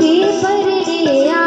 के परड़े आ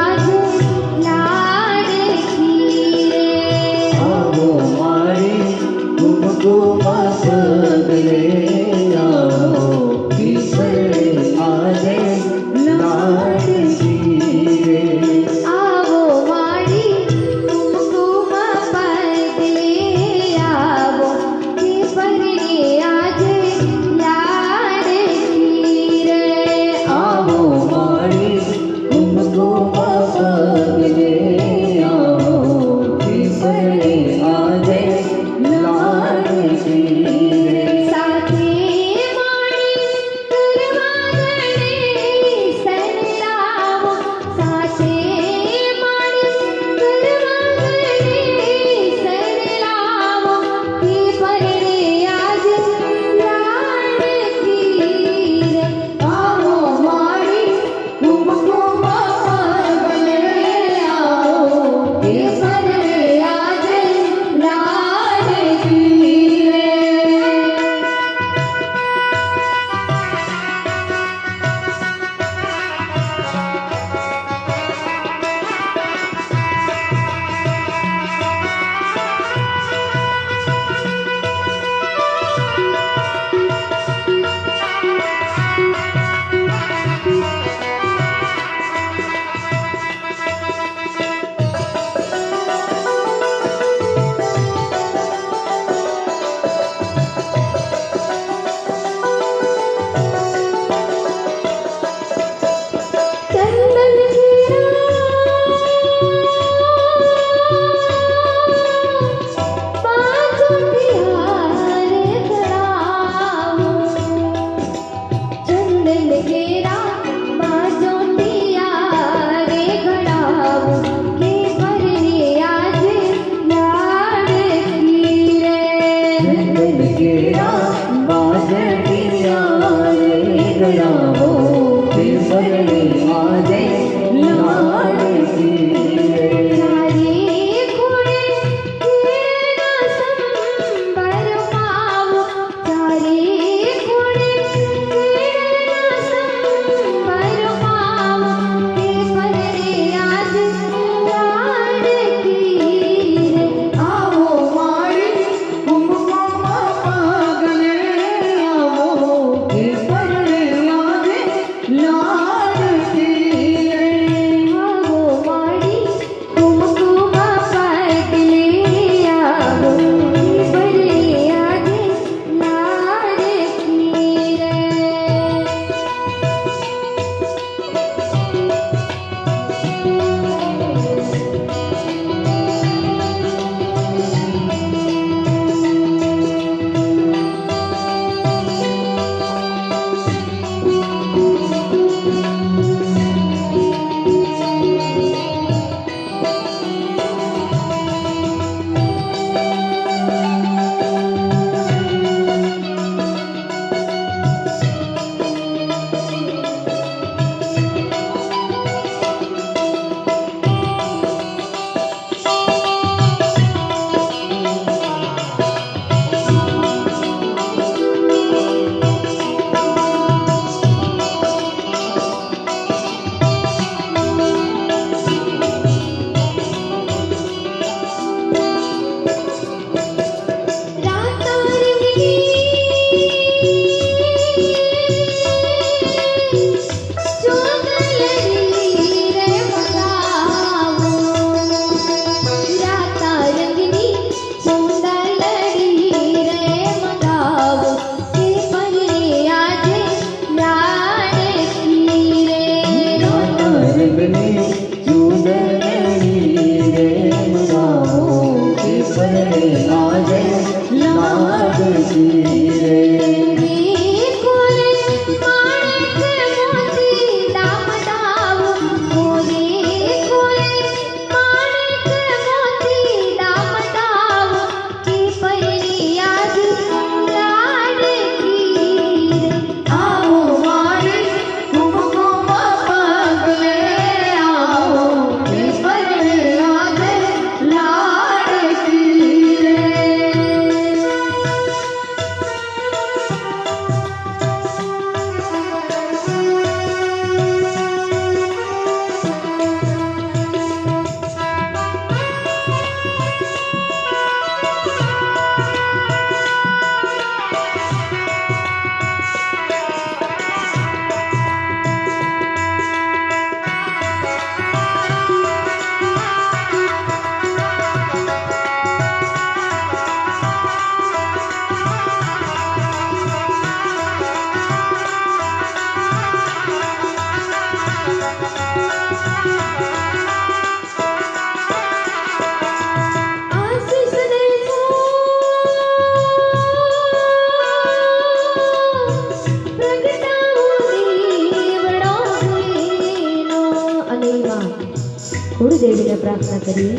કરાવો કે પ્રાર્થના કરીએ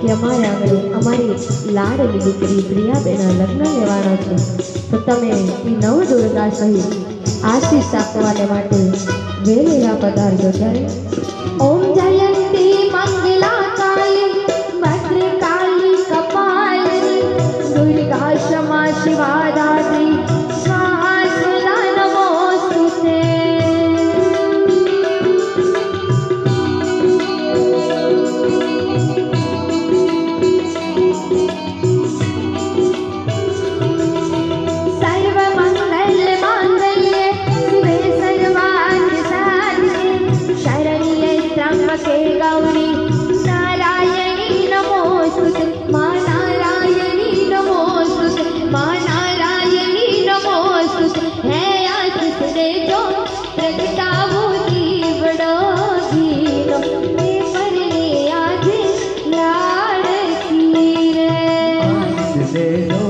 કે અમારે આગળ અમારી લાડની દીકરી પ્રિયાબેના લગ્ન લેવાના છે. તો તમે એ નવ દુર્ગા સહિત આશીષ આપવાને માટે વેલેલા પધારજો ત્યારે ઓમ જાય ಹೇಳೋ